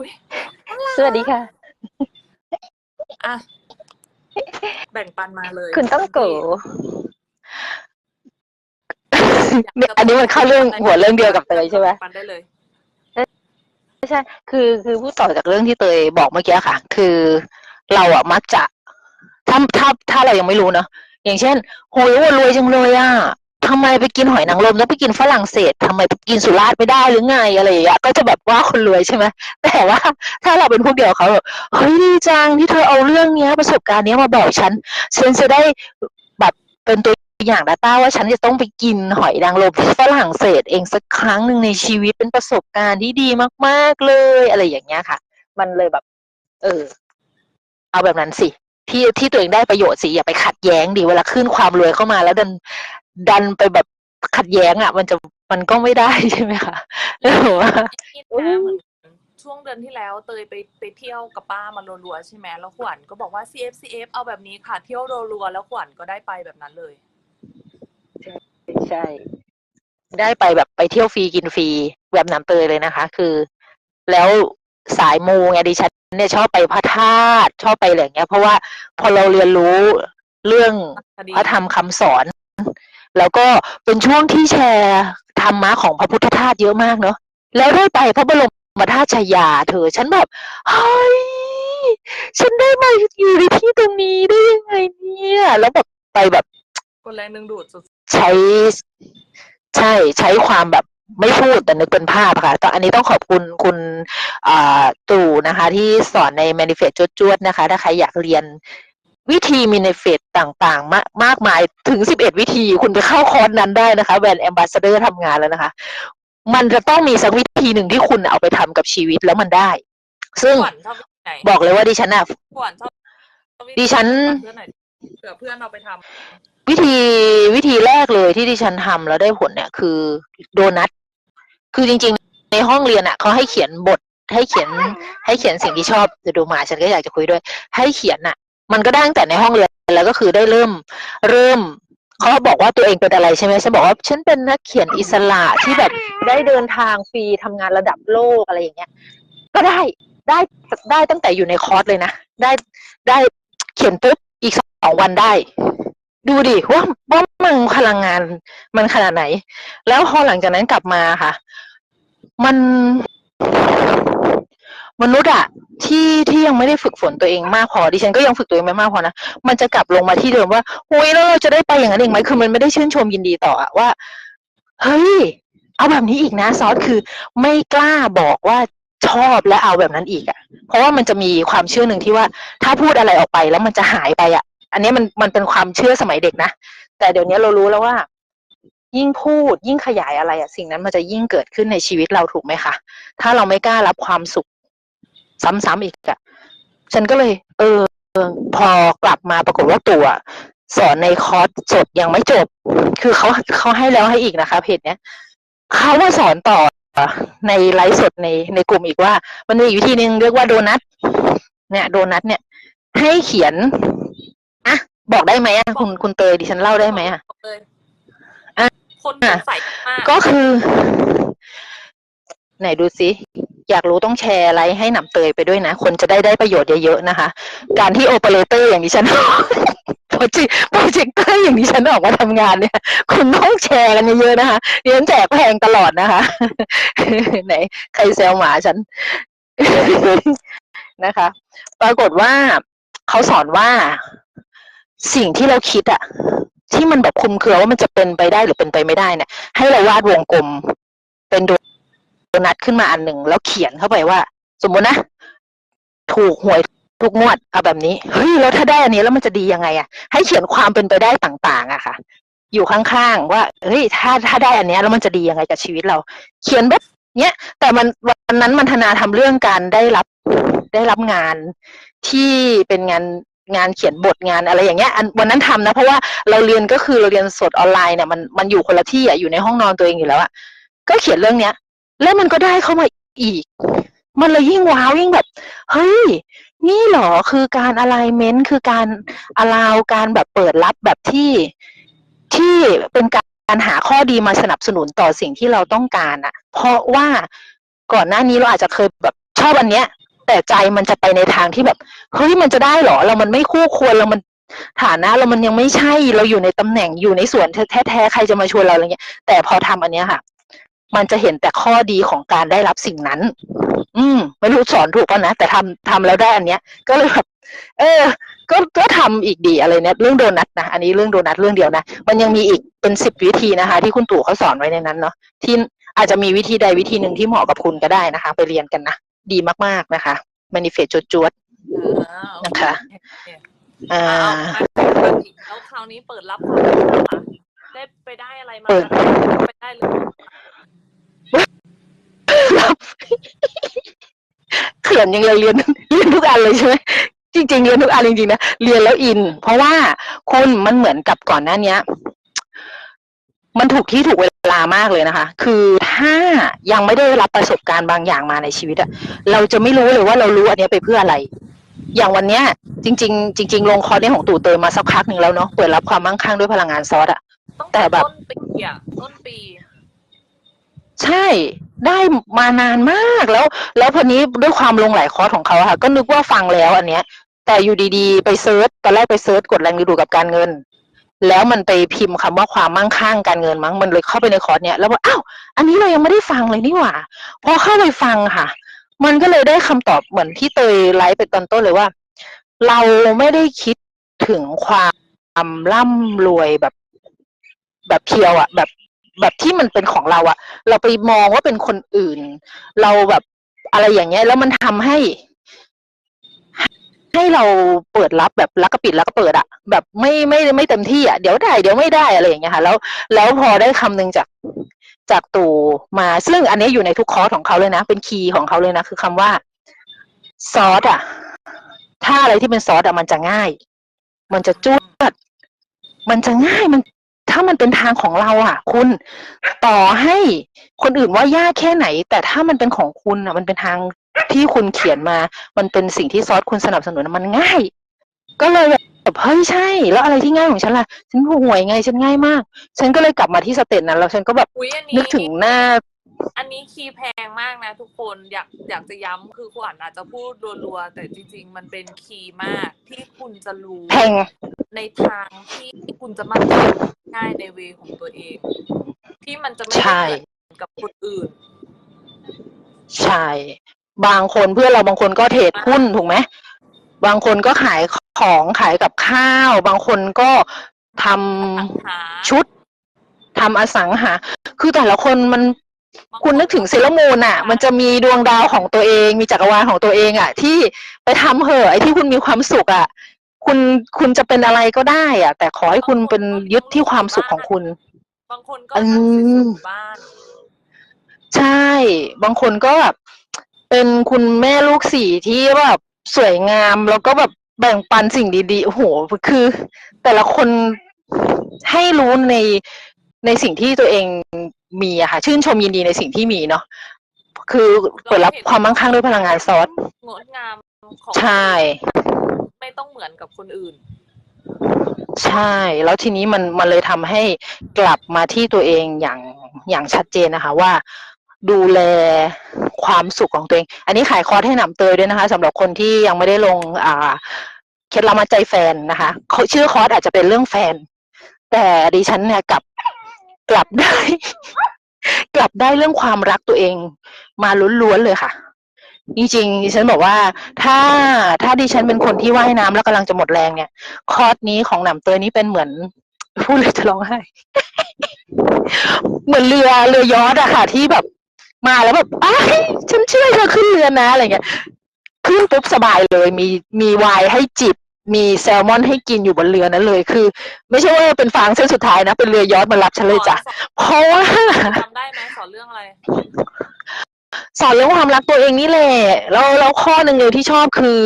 อุ้ยสวัสดีค่ะอะแบ่งปันมาเลย คุณต้องโกอยากจะอันนี้มันเข้าเรื่องหัวเรื่องเดียวกับเตยใช่ไหมแบ่งปันได้เลยไม่ใช่ คือ คือพูดต่อจากเรื่องที่เตยบอกเมื่อกี้ค่ะ คือเราอะมักจะ ถ้า ถ้า ถ้าเรายังไม่รู้เนาะ อย่างเช่น โหยว่ารวยจังเลยอะ ทำไมไปกินหอยนางรมแล้วไปกินฝรั่งเศสทำไมไปกินสุราษฎร์ไม่ได้หรือไงอะไรอย่างเงี้ยก็จะแบบว่าคนรวยใช่ไหมแต่ว่าถ้าเราเป็นพวกเดียวเขาเฮ้ยดีจังที่เธอเอาเรื่องเนี้ยประสบการณ์เนี้ยมาบอกฉันฉันจะได้แบบเป็นตัวอย่างดาต้าว่าฉันจะต้องไปกินหอยนางรมที่ฝรั่งเศสเองสักครั้งหนึ่งในชีวิตเป็นประสบการณ์ที่ดีมากๆเลยอะไรอย่างเงี้ยค่ะ มันเลยแบบ เออ เอาแบบนั้นสิที่ที่ตัวเองได้ประโยชน์สิอย่าไปขัดแย้งดิเวลาขึ้นความรวยเข้ามาแล้วดัน ดันไปแบบขัดแย้งอะ มันจะมันก็ไม่ได้ใช่ไหมคะแล้วบอกว่านี่นะเหมือนช่วงเดือนที่แล้วเตยไปไปเที่ยวกับป้ามารัวๆใช่ไหมแล้วขวัญก็บอกว่า CF CF เอาแบบนี้ค่ะ เที่ยวรัวๆแล้วขวัญก็ได้ไปแบบนั้นเลย ใช่ ได้ไปแบบไปเที่ยวฟรีกินฟรีแบบน้ำเตยเลยนะคะ คือ แล้วสายมูไงดิฉันเนี่ยชอบไปพระธาตุชอบไปอะไรอย่างเงี้ย เพราะว่าพอเราเรียนรู้เรื่องคดีพระธรรมคำสอน แล้วก็เป็นช่วงที่แชร์ธรรมะของพระพุทธทาสเยอะมากเนาะแล้วได้ไปพระบรมธาตุชายาเธอ ฉันแบบเฮ้ยฉันได้มาอยู่ในที่ตรงนี้ได้ยังไงเนี่ย แล้วแบบไปแบบคนแรงดึงดูดใช้ใช่ใช้ความแบบไม่พูดแต่นึกเป็นภาพค่ะแต่อันนี้ต้องขอบคุณคุณตู่นะคะ ที่สอนใน manifest จวดๆนะคะ ถ้าใครอยากเรียน วิธี manifest ต่างๆ มากมากมายถึง 11 วิธีคุณไปเข้าคอร์สนั้นได้นะคะแบรนด์ ambassador ทำงานแล้วนะคะ มันจะต้องมีสักวิธีหนึ่งที่คุณเอาไปทำกับชีวิตแล้วมันได้ ซึ่งขวัญชอบวิธีไหนบอกเลยว่าดิฉันอะขวัญชอบวิธีดิฉันเพื่อนหน่อยเผื่อเพื่อนเอาไปทำวิธีวิธีแรกเลยที่ดิฉันทำแล้วได้ผลเนี่ยคือโดนัทคือจริง ๆ ในห้องเรียนอะเขาให้เขียนบทให้เขียนให้เขียนสิ่งที่ชอบจะดูหมาฉันก็อยากจะคุยด้วย ให้เขียนอะ มันก็ได้ตั้งแต่ในห้องเรียนแล้วก็คือได้เริ่มเริ่มเขาบอกว่าตัวเองเป็นอะไรใช่ไหมฉันบอกว่าฉันเป็นนักเขียนอิสระที่แบบได้เดินทางฟรีทำงานระดับโลกอะไรอย่างเงี้ย ก็ได้ได้ได้ตั้งแต่อยู่ในคอร์สเลยนะได้ได้เขียนปุ๊บอีกสองวันได้ ดูดิว่าว่ามันพลังงานมันขนาดไหน แล้วพอหลังจากนั้นกลับมาค่ะ มัน มนุษย์อะที่ที่ยังไม่ได้ฝึกฝนตัวเองมากพอดิฉันก็ยังฝึกตัวเองไม่มากพอนะมันจะกลับลงมาที่เดิมว่าโอ้ยแล้วเราจะได้ไปอย่างนั้นเองไหมคือมันไม่ได้ชื่นชมยินดีต่ออะว่า เฮ้ย เอาแบบนี้อีกนะซอสคือไม่กล้าบอกว่าชอบและเอาแบบนั้นอีกอะเพราะว่ามันจะมีความเชื่อหนึ่งที่ว่า ถ้าพูดอะไรออกไปแล้วมันจะหายไปอะอันนี้มันมันเป็นความเชื่อสมัยเด็กนะแต่เดี๋ยวนี้เรารู้แล้วว่า ยิ่งพูดยิ่งขยายอะไรอะสิ่งนั้นมันจะยิ่งเกิดขึ้นในชีวิตเราถูกไหมคะถ้าเราไม่กล้ารับความสุข ซ้ำๆอีกอะฉันก็เลย เออ พอกลับมาปรากฏว่าตัว สอนในคอร์สสดยังไม่จบ คือเขาเขาให้แล้วให้อีกนะคะ เพจเนี้ยเขามาสอนต่อในไลฟ์สดในในกลุ่มอีกว่า มันมีอีกวิธีหนึ่งเรียกว่าโดนัทเนี่ย โดนัทเนี่ย ให้เขียนอะบอกได้ไหมอะคุณคุณเตยดิฉันเล่าได้ไหมอะเลยอะคนสงสัยมากก็คือ ไหนดูซิอยากรู้ต้องแชร์อะไรให้หนำเตยไปด้วยนะ คนจะได้ได้ประโยชน์เยอะๆนะคะ การที่โอเปอเรเตอร์อย่างดิฉันโปรเจกต์โปรเจคเตอร์อย่างดิฉันออกมาทำงานเนี่ย คุณต้องแชร์กันเยอะๆนะคะดิฉันแจกแพงตลอดนะคะ ไหน ใครแซวหมาฉันนะคะ ปรากฏว่าเขาสอนว่าสิ่งที่เราคิดอะที่มันแบบคุมเครือว่ามันจะเป็นไปได้หรือเป็นไปไม่ได้เนี่ย ให้เราวาดวงกลมเป็นโด นัทขึ้นมาอันหนึ่งแล้วเขียนเข้าไปว่า สมมุตินะ ถูกหวยทุกงวดเอาแบบนี้เฮ้ยแล้วถ้าได้อันนี้แล้วมันจะดียังไงอะให้เขียนความเป็นไปได้ต่าง ๆอะค่ะ อยู่ข้างๆว่าเฮ้ยถ้าถ้าได้อันนี้แล้วมันจะดียังไงกับชีวิตเรา เขียนแบบเนี้ย แต่มันวันนั้นมันธนาทำเรื่องการได้รับได้รับงานที่เป็นงานงานเขียนบทงานอะไรอย่างเงี้ยอันวันนั้นทำนะ เพราะว่าเราเรียนก็คือเราเรียนสดออนไลน์เนี่ยมันมันอยู่คนละที่อะอยู่ในห้องนอนตัวเองอยู่แล้วอะก็เขียนเรื่องเนี้ย แล้วมันก็ได้เข้ามาอีก มันเลยยิ่งว้าวยิ่งแบบ เฮ้ย นี่หรอคือการอะไรเมนต์คือการอลาวการแบบเปิดรับแบบที่ที่เป็นการหาข้อดีมาสนับสนุนต่อสิ่งที่เราต้องการอะเพราะว่าก่อนหน้านี้เราอาจจะเคยแบบชอบอันเนี้ย แต่ใจมันจะไปในทางที่แบบเฮ้ยมันจะได้หรอเรามันไม่คู่ควรเรามันฐานะเรามันยังไม่ใช่เราอยู่ในตำแหน่งอยู่ในส่วนแท้ๆใครจะมาชวนเราอะไรเงี้ย แต่พอทำอันเนี้ยค่ะ มันจะเห็นแต่ข้อดีของการได้รับสิ่งนั้น อืม ไม่รู้สอนถูกป่ะนะ แต่ทำทำแล้วได้อันเนี้ย ก็เลยแบบเออ ก็ก็ทำอีกดีอะไรเนี่ยเรื่องโดนัทนะ อันนี้เรื่องโดนัทเรื่องเดียวนะ มันยังมีอีกเป็นสิบวิธีนะคะ ที่คุณตู่เขาสอนไว้ในนั้นเนาะ ที่อาจจะมีวิธีใดวิธีหนึ่งที่เหมาะกับคุณก็ได้นะคะ ไปเรียนกันนะ ดีมากๆนะคะมานิเฟสจวดอ่าโอนะคะเคๆอ่าเอามาอีกแล้วคราวนี้เปิดรับความรักค่ะได้ไปได้อะไรมาเปิดไปได้หรือ เปล่าเขินยังเลยเรียนเรียนทุกอันเลยใช่ไหมจริงๆเรียนทุกอันจริงๆนะเรียนแล้วอิน เพราะว่าคุณมันเหมือนกับก่อนหน้าเนี้ย มันถูกที่ถูกเวลามากเลยนะคะ คือถ้ายังไม่ได้รับประสบการณ์บางอย่างมาในชีวิตอะเราจะไม่รู้เลยว่าเรารู้อันเนี้ยไปเพื่ออะไร อย่างวันเนี้ย จริง ๆ จริง ๆ ลงคอร์สเนี้ยของตู่เตยมาสักพักหนึ่งแล้วเนาะเปิดรับความมั่งคั่งด้วยพลังงานซอสอะต้องแต่แบบต้นปีอะต้นปี ใช่ได้มานานมากแล้ว แล้วพอนี้ด้วยความลงหลายคอร์สของเขาค่ะ ก็นึกว่าฟังแล้วอันเนี้ย แต่อยู่ดีๆ ไปเซิร์ชตอนแรกไปเซิร์ชกดแรงดึงดูดกับการเงิน แล้วมันไปพิมพ์คำว่าความมั่งคั่งการเงินมั้งมันเลยเข้าไปในคอร์สเนี้ยแล้วบอกอ้าวอันนี้เรายังไม่ได้ฟังเลยนี่หว่าพอเข้าไปฟังค่ะ มันก็เลยได้คำตอบเหมือนที่เตยไลฟ์ไปตอนต้นเลยว่า เราไม่ได้คิดถึงความร่ำรวยแบบ แบบเพียวอะแบบ แบบที่มันเป็นของเราอะเราไปมองว่าเป็นคนอื่น เราแบบอะไรอย่างเงี้ย แล้วมันทำให้ ให้เราเปิดรับแบบรักก็ปิดแล้วก็เปิดอะแบบไม่ไม่ไม่เต็มที่อะเดี๋ยวได้เดี๋ยวไม่ได้อะไรอย่างเงี้ยค่ะ แล้วแล้วพอได้คำหนึ่งจากจากตู่มา ซึ่งอันนี้อยู่ในทุกคอร์สของเขาเลยนะ เป็นคีย์ของเขาเลยนะ คือคำว่าซอสอะถ้าอะไรที่เป็นซอสอะมันจะง่าย มันจะจุดมันจะง่ายมันามันเป็นทางของเราอะ คุณต่อให้คนอื่นว่ายากแค่ไหน แต่ถ้ามันเป็นของคุณอะ มันเป็นทางที่คุณเขียนมา มันเป็นสิ่งที่ซอสคุณสนับสนุนมันง่าย ก็เลยแบบเฮ้ยใช่ แล้วอะไรที่ง่ายของฉันล่ะฉันห่วยไงฉันง่ายมาก ฉันก็เลยกลับมาที่สเตจนั้นแล้วฉันก็แบบอุ้ยอันนี้นึกถึงหน้า อันนี้คีย์แพงมากนะทุกคนอยากอยากจะย้ำคือขวัญอาจจะพูดรัวๆแต่จริง ๆ มันเป็นคีย์มากที่คุณจะรู้แพงในทางที่คุณจะมั่นใจง่ายในเวของตัวเอง ที่มันจะไม่ใช่ ได้เหมือนกับคนอื่น ใช่ บางคนเพื่อนเราบางคนก็เทรดหุ้นถูกไหมบางคนก็ขายของขายกับข้าว บางคนก็ทำ หาชุดทำอสังหา คือแต่ละคนมัน คุณนึกถึงเซเลอรามูนอะ มันจะมีดวงดาวของตัวเอง มีจักรวาลของตัวเองอะ ที่ไปทำเหอะไอ้ที่คุณมีความสุขอะ คุณคุณจะเป็นอะไรก็ได้อะ แต่ขอให้คุณเป็นยึดที่ความสุขของคุณ บางคนก็อืนั่งมสวยๆอยู่บ้านใช่ บางคนก็แบบเป็นคุณแม่ลูกสี่ที่แบบสวยงามแล้วก็แบบแบ่งปันสิ่งดีๆโอ้โหคือ แต่ละคนให้รู้ในในสิ่งที่ตัวเอง มีอะค่ะ ชื่นชมยินดีในสิ่งที่มีเนาะคือเปิดรับความมั่งคั่งด้วยพลังงานซอสงดงามของใช่ ไม่ต้องเหมือนกับคนอื่น ใช่ แล้วทีนี้มันมันเลยทำให้กลับมาที่ตัวเองอย่างอย่างชัดเจนนะคะ ว่าดูแลความสุขของตัวเอง อันนี้ขายคอร์สให้หนำเตยด้วยนะคะสำหรับคนที่ยังไม่ได้ลงอ่าเคล็ดลับมาใจแฟนนะคะเขาชื่อคอร์สอาจจะเป็นเรื่องแฟน แต่ดิฉันเนี่ยกลับ กลับได้ กลับได้เรื่องความรักตัวเอง มาล้วนๆเลยค่ะจริงๆดิฉันบอกว่า ถ้าถ้าดิฉันเป็นคนที่ว่ายน้ำแล้วกำลังจะหมดแรงเนี่ยคอร์สนี้ของหนำเตยนี่เป็นเหมือนพูดเลยจะร้องไห้เหมือนเรือเรือยอชต์อะค่ะ ที่แบบมาแล้วแบบอ้ายฉันช่วยเธอขึ้นเรือนะอะไรเงี้ยขึ้นปุ๊บสบายเลย มีมีวน์ให้จิบ มีแซลมอนให้กินอยู่บนเรือนั้นเลย คือ ไม่ใช่ว่าเป็นฟางเส้นสุดท้ายนะ เป็นเรือยอชต์มารับฉันเลยจ้ะสอนเพราะว่าจำได้ไหมสอนเรื่องอะไรสอนเรื่องความรักตัวเองนี่แหละแล้วแล้วข้อหนึ่งเลยที่ชอบคือ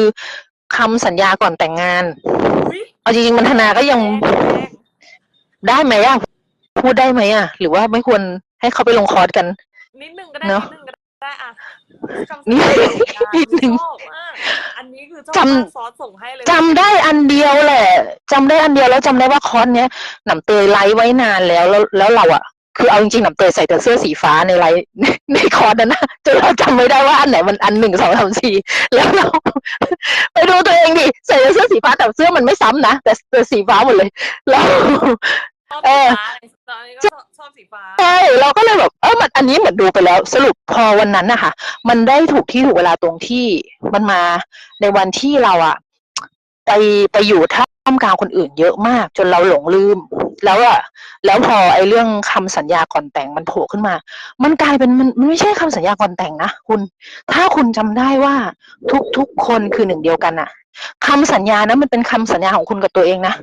คำสัญญาก่อนแต่งงานอุ๊ยเอาจริงๆมันธนาก็ยังแรงได้ไหมอะพูดได้ไหมอะหรือว่าไม่ควรให้เขาไปลงคอร์สกันนิดนึงก็ได้เนอะนิดนึง ก็ได้อะคำนิดสั่งนิดนึงชอบมากอันนี้คือชอบจำมากซอสส่งให้เลยจำได้อันเดียวแหละจำได้อันเดียวแล้วจำได้ว่าคอร์สเนี้ยหนำเตยไลฟ์ไว้นานแล้วแล้วแล้วเราอะคือเอาจริงๆหนำเตยใส่แต่เสื้อสีฟ้าในไลน์ในในคอร์สนั้นนะจนเราจำไม่ได้ว่าอันไหนมันอันหนึ่งสองสามสี่แล้วเราไปดูตัวเองดิใส่แต่เสื้อสีฟ้าแต่เสื้อมันไม่ซ้ำนะแต่แต่สีฟ้าหมดเลยแล้วชอบเอสีอฟ้า ตอนนี้ก็ชอบชอบสีฟ้า ใช่เราก็เลยแบบเออมันอันนี้เหมือนดูไปแล้ว สรุปพอวันนั้นนะคะมันได้ถูกที่ถูกเวลาตรงที่มันมาในวันที่เราอะไปไปอยู่ท่ามกลางคนอื่นเยอะมาก จนเราหลงลืม แล้วอะแล้วพอไอ้เรื่องคำสัญญาก่อนแต่งมันโผล่ขึ้นมา มันกลายเป็นมันมันไม่ใช่คำสัญญาก่อนแต่งนะคุณ ถ้าคุณจำได้ว่าทุกทุกคนคือหนึ่งเดียวกันน่ะคำสัญญานะมันเป็นคำสัญญาของคุณกับตัวเองนะ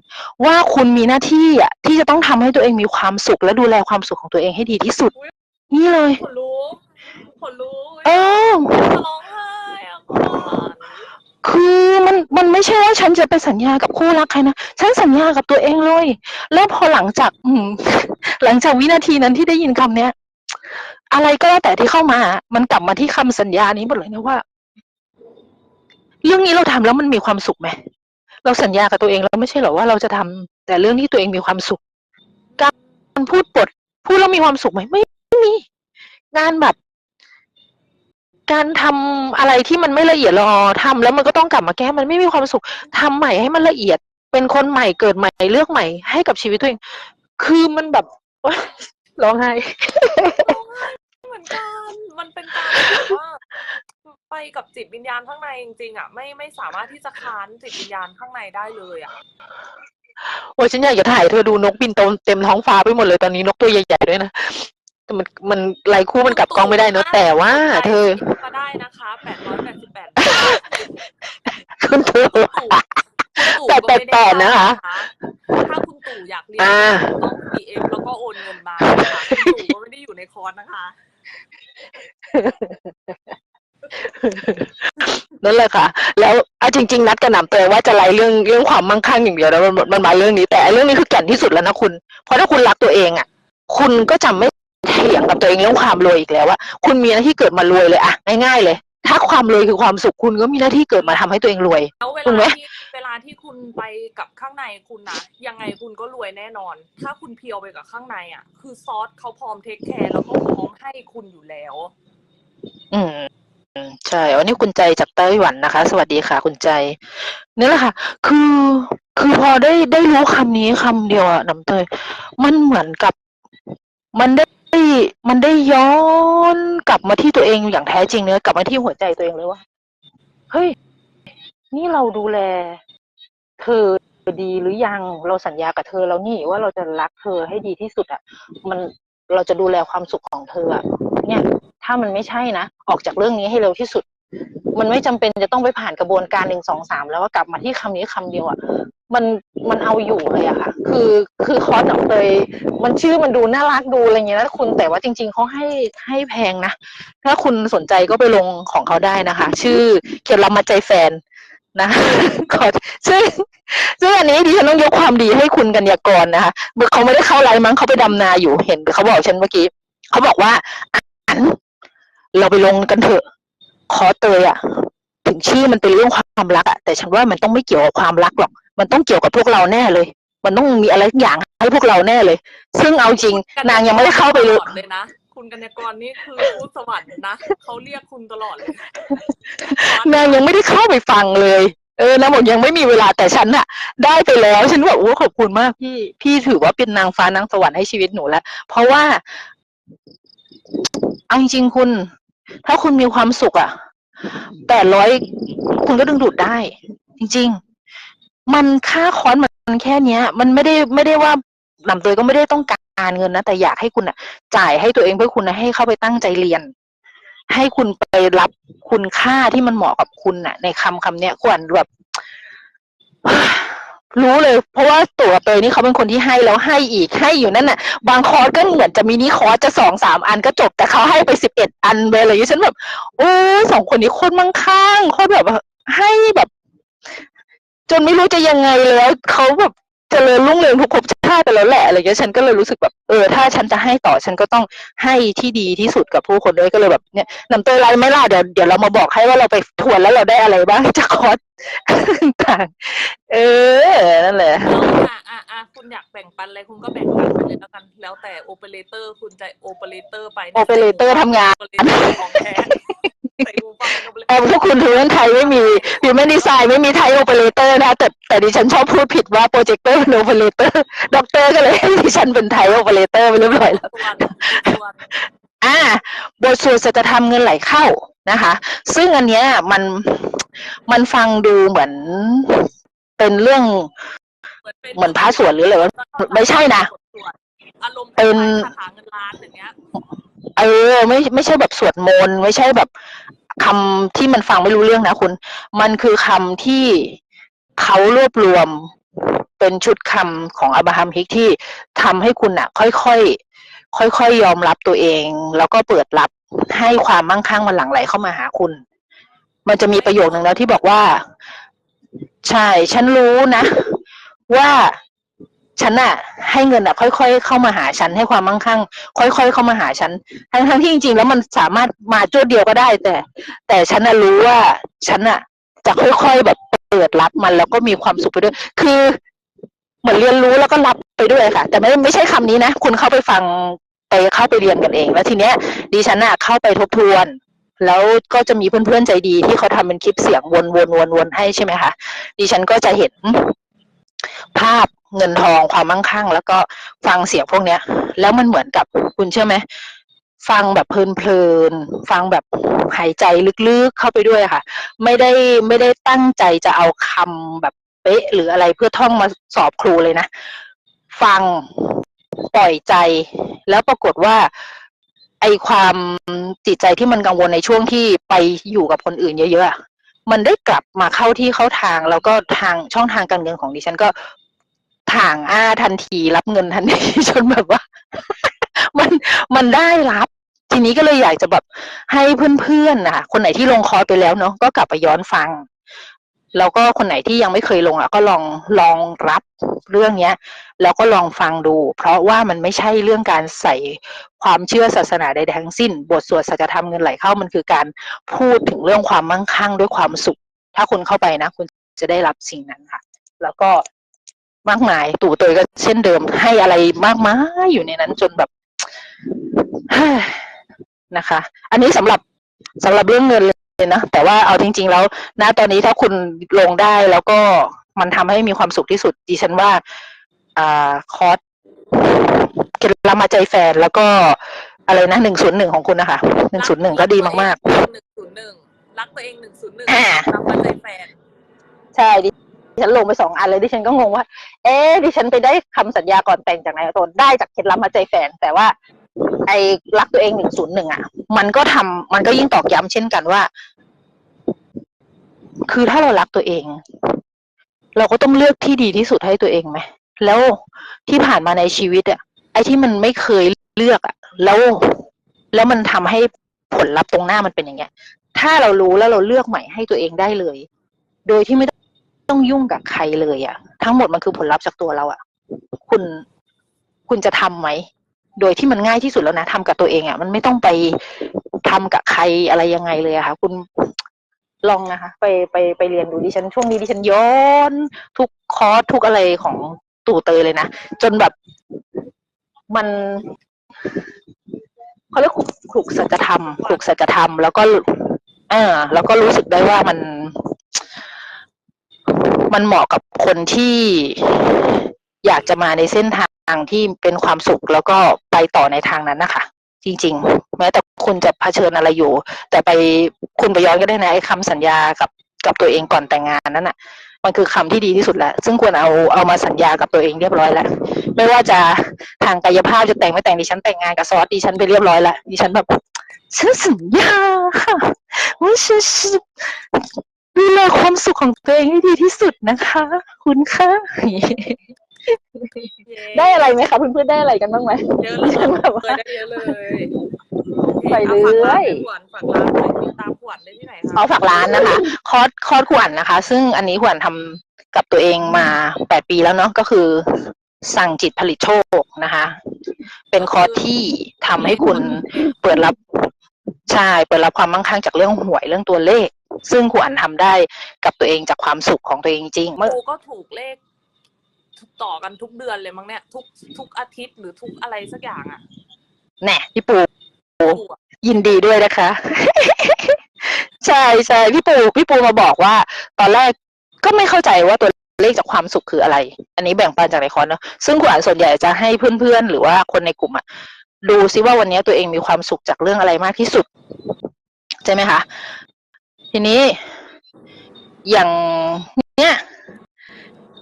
ว่าคุณมีหน้าที่อะที่จะต้องทำให้ตัวเองมีความสุขและดูแลความสุขของตัวเองให้ดีที่สุด นี่เลยขนลุกขนลุกเออจะร้องไห้อะก่อน คือมันมันไม่ใช่ว่าฉันจะไปสัญญากับคู่รักใครนะฉันสัญญากับตัวเองเลย แล้วพอหลังจาก อืม หลังจากวินาทีนั้นที่ได้ยินคำเนี้ยอะไรก็แล้วแต่ที่เข้ามา มันกลับมาที่คำสัญญานี้หมดเลยนะว่า เรื่องนี้เราทำแล้วมันมีความสุขไหมเราสัญญากับตัวเองแล้วไม่ใช่เหรอว่าเราจะทำแต่เรื่องที่ตัวเองมีความสุข การพูดบทพูดแล้วมีความสุขไหมไม่มีงานแบบ การทำอะไรที่มันไม่ละเอียดละออทำแล้วมันก็ต้องกลับมาแก้มันไม่มีความสุขทำใหม่ให้มันละเอียด เป็นคนใหม่เกิดใหม่เลือกใหม่ให้กับชีวิตตัวเอง คือมันแบบร้องไห้ร้องไห้เหมือนกันมันเป็นการแบบว่าไปกับจิตวิญญาณข้างในจริงๆอะไม่ไม่สามารถที่จะค้านจิตวิญญาณข้างในได้เลยอะโอ้ยฉันอยากจะถ่ายเธอดูนกบินเต็มเต็มท้องฟ้าไปหมดเลยตอนนี้นกตัวใหญ่ๆด้วยนะแต่ มันมันไลายคู่มันกลับกล้องไม่ได้เนอะแต่ว่า เธอมาได้นะคะแปดร้อยแปดสิบแปดคุณเธอคุณตู่ก็ไม่ได้แปดๆนะคะถ้าคุณตู่อยากเรียนอ่า ต้อง PM แล้วก็โอนเงินมานะคะคุณตู่ก็ไม่ได้อยู่ในคอร์สนะคะ นั่นแหละค่ะ แล้วเอาจริง ๆ นัดกับหนำเตยว่าจะไล่เรื่องเรื่องความมั่งคั่งอย่างเดียวแล้วมันมันมาเรื่องนี้ แต่ไอ้เรื่องนี้คือแก่นที่สุดแล้วนะคุณ เพราะถ้าคุณรักตัวเองอะ คุณก็จะไม่เถียงกับตัวเองเรื่องความรวยอีกแล้วว่าคุณมีหน้าที่เกิดมารวยเลยอะง่ายๆเลย ถ้าความรวยคือความสุขคุณก็มีหน้าที่เกิดมาทำให้ตัวเองรวยแล้วเวถูกไหมลาที่เวลาที่คุณไปกับข้างในคุณนะยังไงคุณก็รวยแน่นอน ถ้าคุณเพียวไปกับข้างในอะ คือซอสเขาพร้อมเทคแคร์แล้วก็พร้อมให้คุณอยู่แล้ว อืมอืมใช่วันนี้คุณใจจากไต้หวันนะคะ สวัสดีค่ะ คุณใจนี่แหละค่ะ คือคือพอได้ได้รู้คำนี้คำเดียวอะน้ำเตยมันเหมือนกับ มันได้ มันได้ย้อนกลับมาที่ตัวเองอย่างแท้จริงเนื้อกลับมาที่หัวใจตัวเองเลยว่าเฮ้ยนี่เราดูแล เธอดีหรือยังเราสัญญากับเธอแล้วนี่ว่าเราจะรักเธอให้ดีที่สุดอะมันเราจะดูแลความสุขของเธออะเนี่ย ถ้ามันไม่ใช่นะออกจากเรื่องนี้ให้เร็วที่สุด มันไม่จำเป็นจะต้องไปผ่านกระบวนการหนึ่งสองสามแล้วก็กลับมาที่คำนี้คำเดียวอะ่ะมันมันเอาอยู่เลยอะค่ะ คือคือคอร์สหนังเตยมันชื่อมันดูน่ารักดูอะไรเงี้ยนะคุณแต่ว่าจริง ๆเขาให้ให้แพงนะ ถ้าคุณสนใจก็ไปลงของเขาได้นะคะ ชื่อเขียนรับมาใจแฟนนะขอซึ่งซึ่งอันนี้ดิฉันต้องยกความดีให้คุณกัญญากรนะคะเขาไม่ได้เข้าไลฟ์มั้งเขาไปดำนาอยู่เห็นเขาบอกฉันเมื่อกี้เขาบอกว่าอันเราไปลงกันเถอะ ขอเตยอะถึงชื่อมันเป็นเรื่องความรักอะแต่ฉันว่ามันต้องไม่เกี่ยวกับความรักหรอก มันต้องเกี่ยวกับพวกเราแน่เลย มันต้องมีอะไรสักอย่างให้พวกเราแน่เลย ซึ่งเอาจริง นางยังไม่ได้เข้าไปเลยตลอดเลยนะคุณกัญญากรนี่คือพูดสวรรค์นะเขาเรียกคุณตลอดเลยนางยังไม่ได้เข้าไปฟังเลยเออนางบอกยังไม่มีเวลาแต่ฉันอะได้ไปแล้วฉันบอกโอ้ขอบคุณมากพี่พี่ถือว่าเป็นนางฟ้านางสวรรค์ให้ชีวิตหนูแล้วเพราะว่าเอาจริงๆคุณ ถ้าคุณมีความสุขอะแปดร้อยคุณก็ดึงดูดได้ จริง ๆ มันค่าคอร์สมันแค่เนี้ย มันไม่ได้ไม่ได้ว่าหนำเตยก็ไม่ได้ต้องการเงินนะแต่อยากให้คุณอะจ่ายให้ตัวเองเพื่อคุณนะให้เข้าไปตั้งใจเรียน ให้คุณไปรับคุณค่าที่มันเหมาะกับคุณน่ะ ในคำคำเนี้ยควรแบบ รู้เลย เพราะว่าตัวเตยนี่เขาเป็นคนที่ให้แล้วให้อีกให้อยู่นั่นน่ะ บางคอร์สก็เหมือนจะมินิคอร์สจะสองสามอันก็จบแต่เขาให้ไปสิบเอ็ดอันไปเลยฉันแบบโอ้สองคนนี้โคตรมั่งคั่งโคตรแบบให้แบบ จนไม่รู้จะยังไงแล้วเขาแบบ จริญรุ่งเรืองทุกภพชาติไปแล้วแหละอะไรเงี้ยฉันก็เลยรู้สึกแบบเออถ้าฉันจะให้ต่อฉันก็ต้องให้ที่ดีที่สุดกับผู้คนด้วยก็เลยแบบเนี่ยนำเตยไรไหม่ล่ะเดี๋ยวเดี๋ยวเรามาบอกให้ว่าเราไปทวนแล้วเราได้อะไรบ้างจากคอร์สต่างๆเออนั่นแหละแล้วอะอะอะคุณอยากแบ่งปันอะไรคุณก็แบ่งปันไปเลยแล้วกันแล้วแต่โอเปอเรเตอร์คุณจะโอเปอเรเตอร์ไปโอเปอเรเตอร์ทำงานโอเปอเรเตอร์ของแท้ ใส่หูฟังโอเปอเรเตเอออร์พวกคุณทูนไทยไม่มีพิวแมนดีไซน์ไม่มีไทยโอเปอเรเตอร์นะแต่แต่ดิฉันชอบพูดผิดว่าโปรเจคเตอร์เป็นโอเปอเรเตอร์ด็อกเตอร์ก็เลยให้ดิฉันเป็นไทยโอเปอเรเตอร์ไปเรียบร้อยแล้วส่วนส่วนอ่าบทสวดสัจธรรมเงินไหลเข้านะคะ ซึ่งอันเนี้ยมันมันฟังดูเหมือนเป็นเรื่องเหมือนเป็นเหมือนพระสวดหรืออะไรวะไม่ใช่นะอารมณ์เป็นคาถาเงินล้านอย่างเงี้ยเออไม่ไม่ใช่แบบสวดมนต์ไม่ใช่แบบ คำที่มันฟังไม่รู้เรื่องนะคุณ มันคือคำที่เขารวบรวมเป็นชุดคำของอับราฮัมฮิกที่ทำให้คุณอะค่อยๆค่อยๆยอมรับตัวเอง แล้วก็เปิดรับให้ความมั่งคั่งมันหลั่งไหลเข้ามาหาคุณ มันจะมีประโยคหนึ่งแล้วที่บอกว่า ใช่ ฉันรู้นะ ว่า ฉันอะให้เงินอะค่อยๆ เข้ามาหาฉันให้ความมั่งคั่ง ค่อยๆ เข้ามาหาฉัน ทั้งทั้งๆที่จริงๆ แล้วมันสามารถมาจุดเดียวก็ได้ แต่ แต่ฉันน่ะรู้ว่าฉันน่ะจะค่อยๆแบบเปิดรับมันแล้วก็มีความสุขไปด้วย คือเหมือนเรียนรู้แล้วก็รับไปด้วยค่ะ แต่ไม่ไม่ใช่คำนี้นะคุณเข้าไปฟังไปเข้าไปเรียนกันเอง แล้วทีเนี้ยดิฉันน่ะเข้าไปทบทวน แล้วก็จะมีเพื่อนๆใจดีที่เขาทำเป็นคลิปเสียงวนๆๆๆให้ใช่ไหมคะดิฉันก็จะเห็นภาพ เงินทองความมั่งคั่ง แล้วก็ฟังเสียงพวกเนี้ย แล้วมันเหมือนกับคุณเชื่อไหมฟังแบบเพลินๆฟังแบบหายใจลึกๆเข้าไปด้วยค่ะ ไม่ได้ไม่ได้ตั้งใจจะเอาคำแบบเป๊ะ หรืออะไรเพื่อท่องมาสอบครูเลยนะ ฟังปล่อยใจ แล้วปรากฏว่า ไอความจิตใจที่มันกังวลในช่วงที่ไปอยู่กับคนอื่นเยอะๆมันได้กลับมาเข้าที่เข้าทาง แล้วก็ทางช่องทางการเงินของดิฉันก็ ถ่างอ้าทันที รับเงินทันทีจนแบบว่า มันมันได้รับ ทีนี้ก็เลยอยากจะแบบให้เพื่อนๆนะคะคนไหนที่ลงคอร์สไปแล้วเนาะก็กลับไปย้อนฟังแล้วก็คนไหนที่ยังไม่เคยลงอะก็ลองลองรับเรื่องเนี้ย แล้วก็ลองฟังดู เพราะว่ามันไม่ใช่เรื่องการใส่ความเชื่อศาสนาใดๆทั้งสิ้น บทสวดสัจธรรมเงินไหลเข้ามันคือการพูดถึงเรื่องความมั่งคั่งด้วยความสุข ถ้าคุณเข้าไปนะ คุณจะได้รับสิ่งนั้นค่ะ แล้วก็ มากมาย ตู่เตยก็เช่นเดิมให้อะไรมากมายอยู่ในนั้นจนแบบนะคะ อันนี้สำหรับสำหรับเรื่องเงินเลยนะ แต่ว่าเอาจริง ๆ แล้วณตอนนี้ถ้าคุณลงได้แล้วก็มันทำให้มีความสุขที่สุดดิฉันว่าอ่าคอร์สเคล็ดลับมาใจแฟนแล้วก็อะไรนะหนึ่งศูนย์หนึ่งของคุณนะคะหนึ่งศูนย์หนึ่งก็ดีมากหนึ่งศูนย์หนึ่งรักตัวเองหนึ่งศูนย์หนึ่งอ่ารักหัวใจแฟนๆใช่ดิ ฉันลงไปสองอันเลยดิฉันก็งงว่า เอ๊ดิฉันไปได้คำสัญญาก่อนแต่งจากไหนตัวได้จากเคล็ดลับมาใจแฟน แต่ว่า ไอ้รักตัวเองหนึ่งศูนย์หนึ่งอะ มันก็ทำมันก็ยิ่งตอกย้ำเช่นกันว่า คือถ้าเรารักตัวเอง เราก็ต้องเลือกที่ดีที่สุดให้ตัวเองไหมแล้วที่ผ่านมาในชีวิตอะ ไอ้ที่มันไม่เคยเลือกอะ แล้วแล้วมันทำให้ผลลัพธ์ตรงหน้ามันเป็นอย่างเงี้ย ถ้าเรารู้แล้วเราเลือกใหม่ให้ตัวเองได้เลย โดยที่ไม่ต้อง้องยุ่งกับใครเลยอะทั้งหมดมันคือผลลัพธ์จากตัวเราอะคุณคุณจะทำไหมโดยที่มันง่ายที่สุดแล้วนะทำกับตัวเองอะมันไม่ต้องไปทำกับใครอะไรยังไงเลยอะค่ะ คุณลองนะคะ ไปไปไปเรียนดูดิฉันช่วงนี้ดิฉันย้อนทุกคอร์สทุกอะไรของตู่เตยเลยนะ จนแบบมันเขาเรียกขลุกขลุกสัจธรรมขลุกสัจธรรม แล้วก็ เออแล้วก็รู้สึกได้ว่ามัน มันเหมาะกับคนที่อยากจะมาในเส้นทางที่เป็นความสุขแล้วก็ไปต่อในทางนั้นนะคะจริง ๆ แม้แต่คุณจะเผชิญอะไรอยู่ แต่ไปคุณไปย้อนก็ได้นะไอ้คำสัญญากับกับตัวเองก่อนแต่งงานนั้นอะ มันคือคำที่ดีที่สุดแล้ว ซึ่งควรเอาเอามาสัญญากับตัวเองเรียบร้อยแล้ว ไม่ว่าจะทางกายภาพจะแต่งไม่แต่งดิฉันแต่งงานกับซอสดิฉันไปเรียบร้อยแล้วดิฉันแบบฉันสัญญาค่ะว่าฉัน ความสุขของตัวเองให้ดีที่สุดนะคะ คุณคะได้อะไรไหมคะเพื่อนๆได้อะไรกันบ้างไหมเยอะเลยแบบว่าได้เยอะเลยไปเรื่อยฝากร้านฝากร้านเลยติดตามขวัญได้ที่ไหนคะเอาฝากร้านนะคะ คอร์สคอร์สขวัญนะคะ ซึ่งอันนี้ขวัญทกับตัวเองมาแปดปีแล้วเนาะก็คือสั่งจิตผลิตโชคนะคะ เป็นคอร์สที่ทำให้คุณเปิดรับใช่เปิดรับความมั่งคั่งจากเรื่องหวยเรื่องตัวเลข ซึ่งขวัญทำได้กับตัวเองจากความสุขของตัวเองจริงๆเมื่อปูก็ถูกเลขต่อกันทุกเดือนเลยมั้งเนี่ย ทุกทุกอาทิตย์หรือทุกอะไรสักอย่างอะแน่พี่ปูปูอะยินดีด้วยนะคะ ใช่ใช่พี่ปูพี่ปูมาบอกว่า ตอนแรกก็ไม่เข้าใจว่าตัวเลขจากความสุขคืออะไร อันนี้แบ่งปันจากในคอร์สเนอะซึ่งขวัญส่วนใหญ่จะให้เพื่อนๆ หรือว่าคนในกลุ่มอะดูซิว่าวันนี้ตัวเองมีความสุขจากเรื่องอะไรมากที่สุด ใช่ไหมคะ ทีนี้ อย่างเนี้ย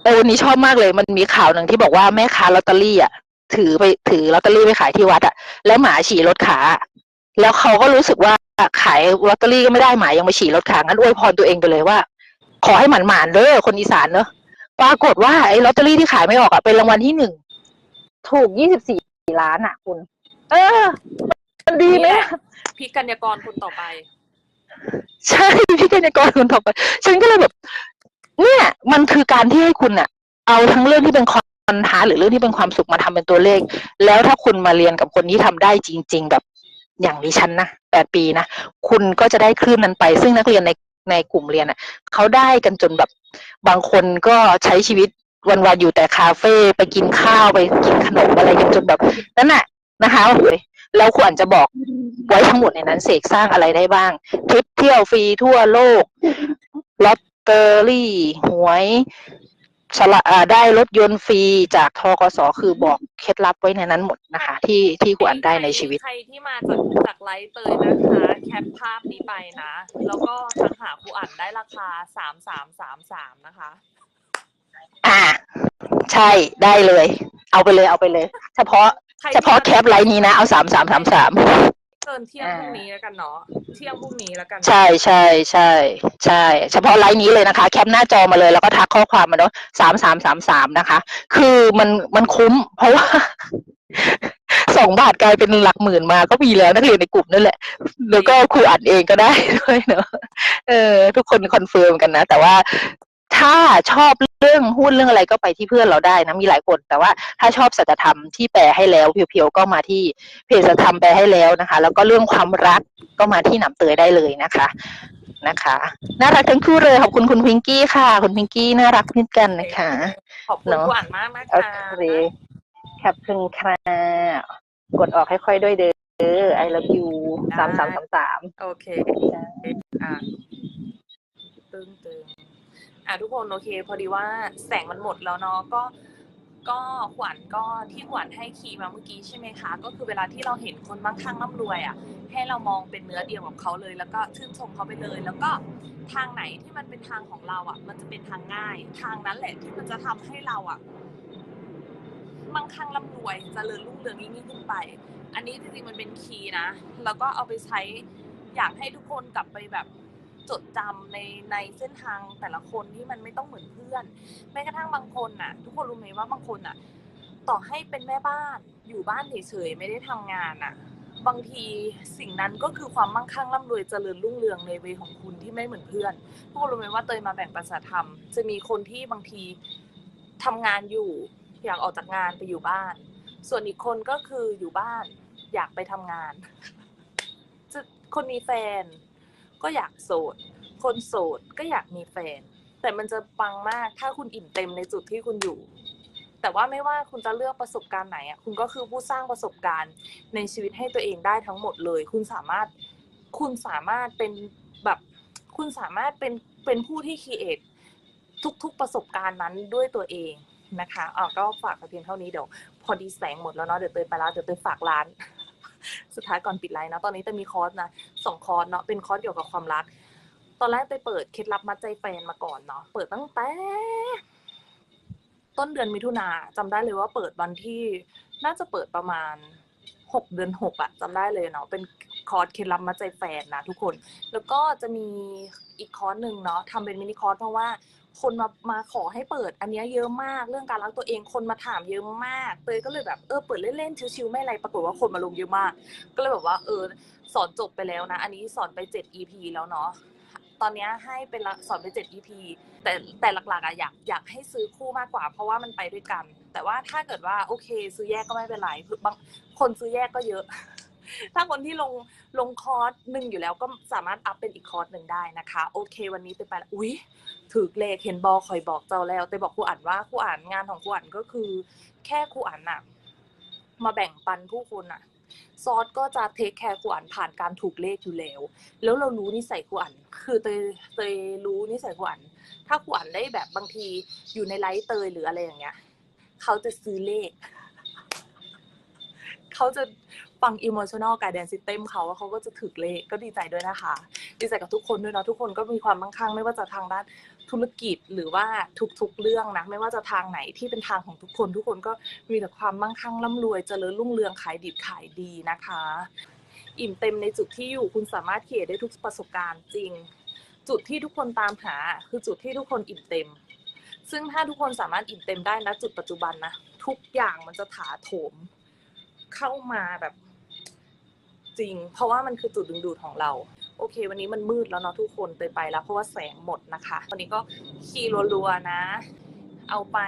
เออวันนี้ชอบมากเลย มันมีข่าวหนึ่งที่บอกว่าแม่ค้าลอตเตอรี่อะถือไปถือลอตเตอรี่ไปขายที่วัดอะ แล้วหมาฉี่รถขา แล้วเขาก็รู้สึกว่าขายลอตเตอรี่ก็ไม่ได้หมายังมาฉี่รถขางั้นอวยพรตัวเองไปเลยว่า ขอให้หมันหมานๆเด้อคนอีสานเนอะปรากฏว่าไอ้ลอตเตอรี่ที่ขายไม่ออกอะเป็นรางวัลที่หนึ่งถูกยี่สิบสี่ล้านอะ คุณ เออ มันดีไหมพี่กัญญากรคนต่อไป ใช่พี่กัญญากรคนต่อไปฉันก็เลยแบบ เนี่ยมันคือการที่ให้คุณอะเอาทั้งเรื่องที่เป็นคอนท้าหรือเรื่องที่เป็นความสุขมาทำเป็นตัวเลข แล้วถ้าคุณมาเรียนกับคนที่ทำได้จริง ๆ แบบอย่างดิฉันนะแปดปีนะคุณก็จะได้คลื่นนั้นไป ซึ่งนักเรียนในในกลุ่มเรียนอะเขาได้กันจนแบบบางคนก็ใช้ชีวิตวันๆอยู่แต่คาเฟ่ไปกินข้าวไปกินขนมอะไรกันจนแบบนั่นน่ะนะคะโอ้ย แล้วควรจะบอกไว้ทั้งหมดในนั้นเสกสร้างอะไรได้บ้างทริปเที่ยวฟรีทั่วโลกลอตเตอรี่หวยฉละอ่าได้รถยนต์ฟรีจากทกสคือบอกเคล็ดลับไว้ในนั้นหมดนะคะ ที่ที่คุณอันได้ในชีวิต ใครที่มาจากจากไลฟ์เตยนะคะ แคปภาพนี้ไปนะ แล้วก็ทักหาครูอ่านได้ราคาสามสามสามสามนะคะ อ่า ใช่ได้เลย เอาไปเลยเอาไปเลย เฉพาะ ใครเฉพาะแคปไลน์นี้นะเอาสามสามสามสามเกินเที่ยงพรุ่งนี้แล้วกันเนาะเที่ยงพรุ่งนี้แล้วกันใช่ใช่ใช่ใช่ เฉพาะไลน์นี้เลยนะคะ แคปหน้าจอมาเลยแล้วก็ทักข้อความมาเนาะสามสามสามสามนะคะ คือมันมันคุ้ม เพราะว่าสองบาทกลายเป็นหลักหมื่นมาก็มีแล้วนักเรียนในกลุ่มนั่นแหละ แล้วก็ครูอัดเองก็ได้ด้วยเนอะเออ ทุกคนคอนเฟิร์มกันนะ แต่ว่า ถ้าชอบเรื่องหุ้นเรื่องอะไรก็ไปที่เพื่อนเราได้นะมีหลายคน แต่ว่าถ้าชอบสัจธรรมที่แปลให้แล้วเพียวๆก็มาที่เพจสัจธรรมแปลให้แล้วนะคะ แล้วก็เรื่องความรักก็มาที่หนำเตยได้เลยนะคะนะคะน่ารักทั้งคู่เลยขอบคุณคุณพิงกี้ค่ะ คุณพิงกี้น่ารักนิดกันนะคะขอบคุณเนอะครูอ่านมากนะโอคะเคขอบคุณค่ะกดออกค่อยๆด้วยเด้อ I love you สามสามสามสามโอเคอะตึงตึง อะทุกคนโอเค พอดีว่าแสงมันหมดแล้วเนาะก็ก็ขวัญก็ที่ขวัญให้คีย์มาเมื่อกี้ใช่ไหมคะ ก็คือเวลาที่เราเห็นคนบางข้างร่ำรวยอะ ให้เรามองเป็นเนื้อเดียวกับเขาเลย แล้วก็ชื่นชมเขาไปเลย แล้วก็ทางไหนที่มันเป็นทางของเราอะ มันจะเป็นทางง่าย ทางนั้นแหละที่มันจะทำให้เราอะมั่งคั่งร่ำรวยเจริญรุ่งเรืองยิ่งขึ้นไป อันนี้จริงๆมันเป็นคีย์นะ แล้วก็เอาไปใช้อยากให้ทุกคนกลับไปแบบ จดจำในในเส้นทางแต่ละคนที่มันไม่ต้องเหมือนเพื่อน แม้กระทั่งบางคนน่ะ ทุกคนรู้ไหมว่าบางคนน่ะ ต่อให้เป็นแม่บ้านอยู่บ้านเฉยๆไม่ได้ทำงานน่ะ บางทีสิ่งนั้นก็คือความมั่งคั่งร่ำรวยเจริญรุ่งเรืองในเวของคุณที่ไม่เหมือนเพื่อนทุกคนรู้ไหมว่าเตยมาแบ่งปันสัจธรรม จะมีคนที่บางทีทำงานอยู่อยากออกจากงานไปอยู่บ้าน ส่วนอีกคนก็คืออยู่บ้านอยากไปทำงานจะคนมีแฟน ก็อยากโสด คนโสดก็อยากมีแฟน แต่มันจะปังมากถ้าคุณอิ่มเต็มในจุดที่คุณอยู่ แต่ว่าไม่ว่าคุณจะเลือกประสบการณ์ไหนอะคุณก็คือผู้สร้างประสบการณ์ในชีวิตให้ตัวเองได้ทั้งหมดเลย คุณสามารถคุณสามารถเป็นแบบคุณสามารถเป็นเป็นผู้ที่คีเอททุก ๆประสบการณ์นั้นด้วยตัวเองนะคะอ่าก็ฝากเพียงเท่านี้เดี๋ยวพอดีแสงหมดแล้วเนาะเดี๋ยวเตยไปแล้วเดี๋ยวเตยฝากร้าน สุดท้ายก่อนปิดไลน์นะ ตอนนี้เตยมีคอร์สนะ สองคอร์สเนาะเป็นคอร์สเกี่ยวกับความรัก ตอนแรกไปเปิดเคล็ดลับมัดใจแฟนมาก่อนเนาะเปิดตั้งแต่ ต้นเดือนมิถุนาจำได้เลยว่าเปิดวันที่น่าจะเปิดประมาณหกเดือนหกอะจำได้เลยเนาะเป็นคอร์สเคล็ดลับมัดใจแฟนนะทุกคน แล้วก็จะมีอีกคอร์สหนึ่งเนาะทำเป็นมินิคอร์สเพราะว่า คนมามาขอให้เปิด อันนี้เยอะมากเรื่องการรักตัวเองคนมาถามเยอะมากเตยก็เลยแบบเออเปิดเล่นๆชิวๆไม่อะไรปรากฏว่าคนมาลงเยอะมาก ก็เลยแบบว่าเออสอนจบไปแล้วนะ อันนี้สอนไปเจ็ด EP แล้วเนาะตอนนี้ให้เป็นละสอนไปเจ็ด EP แต่แต่หลักๆอะอยากอยากให้ซื้อคู่มากกว่า เพราะว่ามันไปด้วยกัน แต่ว่าถ้าเกิดว่าโอเค ซื้อแยกก็ไม่เป็นไรบางคนซื้อแยกก็เยอะ ถ้าคนที่ลงลงคอร์สหนึ่งอยู่แล้วก็สามารถอัพเป็นอีกคอร์สหนึ่งได้นะคะ โอเค วันนี้ไปไปละอุ๊ยถือเลขเห็นบอคอยบอกเจ้าแล้วแต่บอกครูอ่านว่าครูอ่านงานของครูอ่านก็คือ แค่ครูอ่านอะมาแบ่งปันผู้คนอะซอสก็จะเทคแคร์ครูอ่านผ่านการถูกเลขอยู่แล้ว แล้วเรารู้นิสัยครูอ่านคือเตยเตยรู้นิสัยครูอ่านถ้าครูอ่านได้แบบบางทีอยู่ในไลฟ์เตยหรืออะไรอย่างเงี้ยเขาจะซื้อเลข เขาจะ ฟัง emotional guidance system เขาแล้วเขาก็จะถึกเลขก็ดีใจด้วยนะคะ ดีใจกับทุกคนด้วยเนาะทุกคนก็มีความมั่งคั่งไม่ว่าจะทางด้านธุรกิจหรือว่าทุกๆเรื่องนะไม่ว่าจะทางไหนที่เป็นทางของทุกคน ทุกคนก็มีแต่ความมั่งคั่งร่ำรวยเจริญรุ่งเรืองขายดิบขายดีนะคะ อิ่มเต็มในจุดที่อยู่คุณสามารถเขียนได้ทุกประสบการณ์จริง จุดที่ทุกคนตามหา คือจุดที่ทุกคนอิ่มเต็ม ซึ่งถ้าทุกคนสามารถอิ่มเต็มได้นะจุดปัจจุบันนะทุกอย่างมันจะถาโถมเข้ามาแบบ จริง เพราะว่ามันคือจุดดึงดูดของเรา โอเค วันนี้มันมืดแล้วเนาะทุกคนเตยไปแล้ว เพราะว่าแสงหมดนะคะวันนี้ก็ขี่รัวๆนะ เอาไป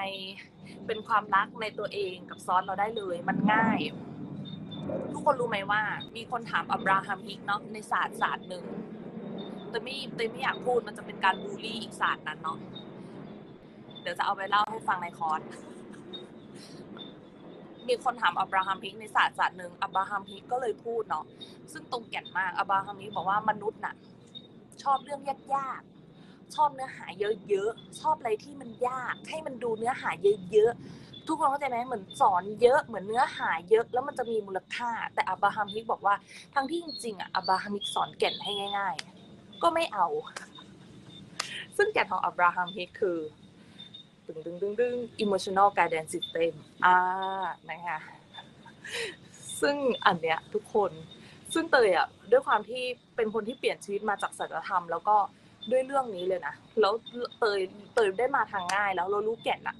เป็นความรักในตัวเองกับซอสเราได้เลยมันง่ายทุกคนรู้ไหมว่า มีคนถามอับราฮัมฮิกเนาะในศาสตร์ศาสตร์หนึ่งแต่ไม่แต่ไม่อยากพูดมันจะเป็นการบูลลี่อีกศาสตร์นั้นเนาะเดี๋ยวจะเอาไปเล่าให้ฟังในคอร์ส มีคนถามอับราฮัมฮิกในศาสตร์ศาสตร์หนึ่งอับราฮัมฮิกก็เลยพูดเนาะซึ่งตรงแก่นมากอับราฮัมฮิกบอกว่ามนุษย์น่ะ ชอบเรื่องยากๆชอบเนื้อหาเยอะๆชอบอะไรที่มันยาก ให้มันดูเนื้อหาเยอะๆทุกคนเข้าใจไหมเหมือนสอนเยอะเหมือนเนื้อหาเยอะแล้วมันจะมีมูลค่า แต่อับราฮัมฮิกบอกว่าทั้งที่จริงๆอะอับราฮัมฮิกสอนแก่นให้ง่าย ๆ ก็ไม่เอา ซึ่งแก่นของอับราฮัมฮิกคือ ดึงดึงดึงดึง emotional guidance system อ่านะคะซึ่งอันเนี้ยทุกคน ซึ่งเตยอะด้วยความที่เป็นคนที่เปลี่ยนชีวิตมาจากศัลธรรม แล้วก็ด้วยเรื่องนี้เลยนะแล้วเตยเตยได้มาทางง่าย แล้วเรารู้แก่นอะ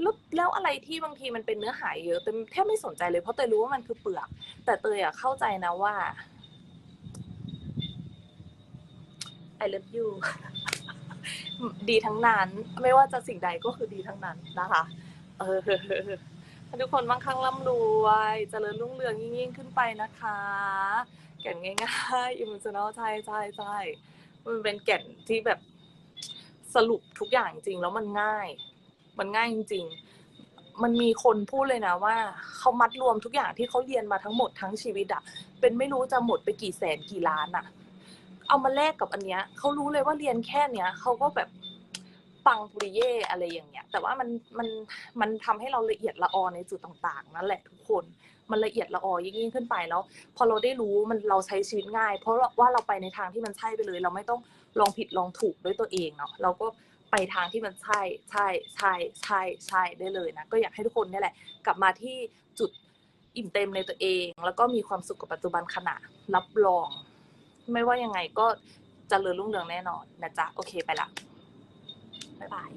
แล้วแล้วอะไรที่บางทีมันเป็นเนื้อหาเยอะเตยแทบไม่สนใจเลยเพราะเตยรู้ว่ามันคือเปลือก แต่เตยอะเข้าใจนะว่า I love you ดีทั้งนั้น ไม่ว่าจะสิ่งใดก็คือดีทั้งนั้นนะคะ เออทุกคนมั่งคั่งร่ำรวย เจริญรุ่งเรืองยิ่งขึ้นไปนะคะ แก่นง่ายๆอิมมูนอลใช่ใช่ใช่มันเป็นแก่นที่แบบสรุปทุกอย่างจริงแล้วมันง่าย มันง่ายจริง ๆ มันมีคนพูดเลยนะว่าเขามัดรวมทุกอย่างที่เขาเรียนมาทั้งหมดทั้งชีวิตอะเป็นไม่รู้จะหมดไปกี่แสนกี่ล้านอะ เอามาแลกกับอันเนี้ยเขารู้เลยว่าเรียนแค่เนี้ยเขาก็แบบปังปุริเย่อะไรอย่างเงี้ย แต่ว่ามันมันมันทำให้เราละเอียดละออในจุดต่างๆ นั่นแหละทุกคนมันละเอียดละออยิ่งขึ้นไปแล้ว พอเราได้รู้มันเราใช้ชีวิตง่าย เพราะว่าเราไปในทางที่มันใช่ไปเลย เราไม่ต้องลองผิดลองถูกด้วยตัวเองเนาะเราก็ไปทางที่มันใช่ใช่ใช่ใช่ใช่ได้เลยนะก็อยากให้ทุกคนนี่แหละ กลับมาที่จุดอิ่มเต็มในตัวเอง แล้วก็มีความสุขกับปัจจุบันขณะรับรอง ไม่ว่ายังไงก็จเจริญรุ่งเรืองแน่นอนนะจ๊ะ โอเคไปละบ๊ายบาย